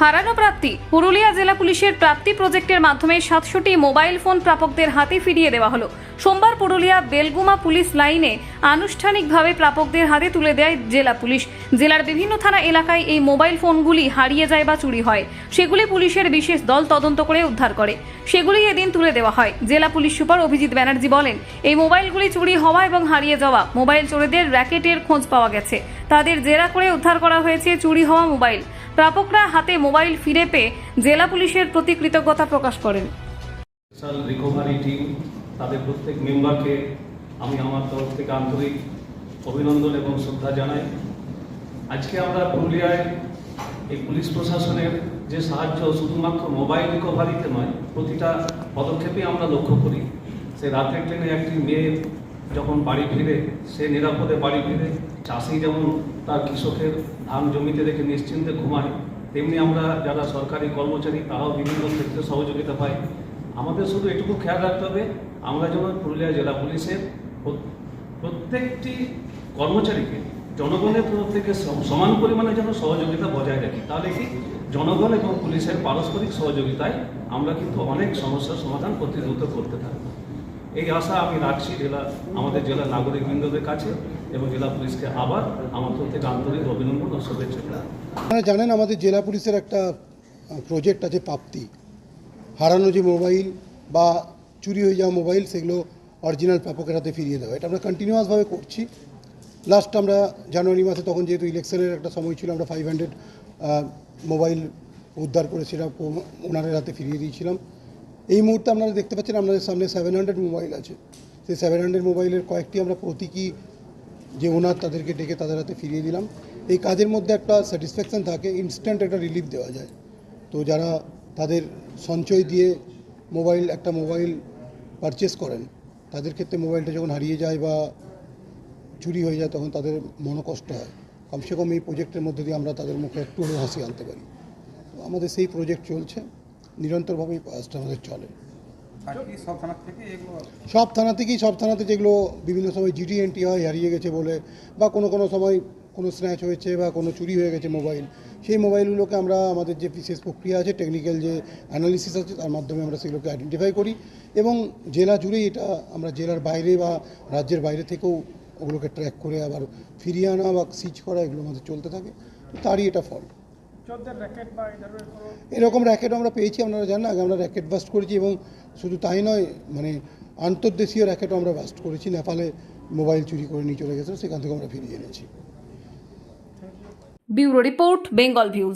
হারানো প্রাপ্তি। পুরুলিয়া জেলা পুলিশের প্রাপ্তি প্রজেক্টের মাধ্যমে সাতশোটি মোবাইল ফোন প্রাপকদের হাতে ফিরিয়ে দেওয়া হলো। সোমবার পুরুলিয়া বেলগুমা পুলিশ লাইনে আনুষ্ঠানিকভাবে প্রাপকদের হাতে তুলে দেয় জেলা পুলিশ। জেলার বিভিন্ন থানা এলাকায় এই মোবাইল ফোনগুলি হারিয়ে যায় বা চুরি হয়। সেগুলি পুলিশের বিশেষ দল তদন্ত করে উদ্ধার করে। সেগুলি এদিন তুলে দেওয়া হয়। জেলা পুলিশ সুপার অভিজিৎ ব্যানার্জি বলেন, এই মোবাইলগুলি চুরি হওয়া এবং হারিয়ে যাওয়া মোবাইল চোরেদের র্যাকেটের খোঁজ পাওয়া গেছে। তাদের জেরা করে উদ্ধার করা হয়েছে চুরি হওয়া মোবাইল। প্রাপকরা হাতে মোবাইল ফিরে পেয়ে জেলা পুলিশের প্রতি কৃতজ্ঞতা প্রকাশ করেন। তাদের প্রত্যেক মেম্বারকে আমি আমার তরফ থেকে আন্তরিক অভিনন্দন এবং শ্রদ্ধা জানাই। আজকে আমরা পুরুলিয়ায় এই পুলিশ প্রশাসনের যে সাহায্য শুধুমাত্র মোবাইল রিকভারিতে নয়, প্রতিটা পদক্ষেপে আমরা লক্ষ্য করি। সে রাতের ট্রেনে একটি মেয়ে যখন বাড়ি ফিরে, সে নিরাপদে বাড়ি ফিরে চাষি যেমন তার কৃষকের ধান জমিতে রেখে নিশ্চিন্তে ঘুমায়, তেমনি আমরা যারা সরকারি কর্মচারী, তারাও বিভিন্ন ক্ষেত্রে সহযোগিতা পাই আমাদের শুধু এটুকু খেয়াল রাখতে হবে, আমরা যেমন পুরুলিয়া জেলা পুলিশের প্রত্যেকটি কর্মচারীকে, জনগণের তরফ থেকে সমান পরিমাণে যেন সহযোগিতা বজায় রাখি, তাহলে কি জনগণ এবং পুলিশের পারস্পরিক সহযোগিতায় আমরা কিন্তু অনেক সমস্যার সমাধান প্রতি করতে থাকব এই আশা আমি রাখছি জেলা, আমাদের জেলার নাগরিকবৃন্দদের কাছে এবং জেলা পুলিশকে আবার আমার থেকে আন্তরিক অভিনন্দন ও শুভেচ্ছা। আপনারা জানেন আমাদের জেলা পুলিশের একটা প্রজেক্ট আছে প্রাপ্তি হারানো যে মোবাইল বা চুরি হয়ে যাওয়া মোবাইল সেগুলো অরিজিনাল প্রাপকের হাতে ফিরিয়ে দেওয়া। এটা আমরা কন্টিনিউয়াসভাবে করছি। লাস্ট আমরা জানুয়ারি মাসে তখন যেহেতু ইলেকশনের একটা সময় ছিল, আমরা ফাইভ হান্ড্রেড মোবাইল উদ্ধার করেছিলাম ও- ওনাদের হাতে ফিরিয়ে দিয়েছিলাম। এই মুহূর্তে আপনারা দেখতে পাচ্ছেন আপনাদের সামনে সেভেন হান্ড্রেড মোবাইল আছে। সেই সেভেন হান্ড্রেড মোবাইলের কয়েকটি আমরা প্রতীকী যে ওনার তাদেরকে ডেকে তাদের হাতে ফিরিয়ে দিলাম। এই কাজের মধ্যে একটা স্যাটিসফ্যাকশান থাকে ইনস্ট্যান্ট একটা রিলিফ দেওয়া যায়। তো যারা তাদের সঞ্চয় দিয়ে মোবাইল একটা মোবাইল পারচেস করেন, তাদের ক্ষেত্রে মোবাইলটা যখন হারিয়ে যায় বা চুরি হয়ে যায়, তখন তাদের মনোকষ্ট হয়। কমসে কম এই প্রজেক্টের মধ্যে দিয়ে আমরা তাদের মুখে একটু হাসি আনতে পারি। তো আমাদের সেই প্রজেক্ট চলছে। নিরন্তরভাবে এই কাজটা আমাদের চলে। সব থানার থেকে সব থানা থেকেই সব থানাতে যেগুলো বিভিন্ন সময় জিডিএনটি হয় হারিয়ে গেছে বলে বা কোনো কোনো সময় কোনো স্ন্যাচ হয়েছে বা কোনো চুরি হয়ে গেছে মোবাইল সেই মোবাইলগুলোকে আমরা আমাদের যে বিশেষ প্রক্রিয়া আছে টেকনিক্যাল যে অ্যানালিসিস আছে তার মাধ্যমে আমরা সেগুলোকে আইডেন্টিফাই করি এবং জেলা জুড়েই এটা আমরা জেলার বাইরে বা রাজ্যের বাইরে থেকেও ওগুলোকে ট্র্যাক করে আবার ফিরিয়ে আনা বা সিচ করা এগুলো আমাদের চলতে থাকে। তো তারই এটা ফল। এরকম র্যাকেট আমরা পেয়েছি আপনারা জানেন আগে আমরা র্যাকেট বাস্ট করেছি এবং শুধু তাই নয় মানে আন্তর্দেশীয় র্যাকেটও আমরা বাস্ট করেছি নেপালে মোবাইল চুরি করে নিয়ে চলে গেছে সেখান থেকে আমরা ফিরিয়ে এনেছি। Bureau report Bengal views.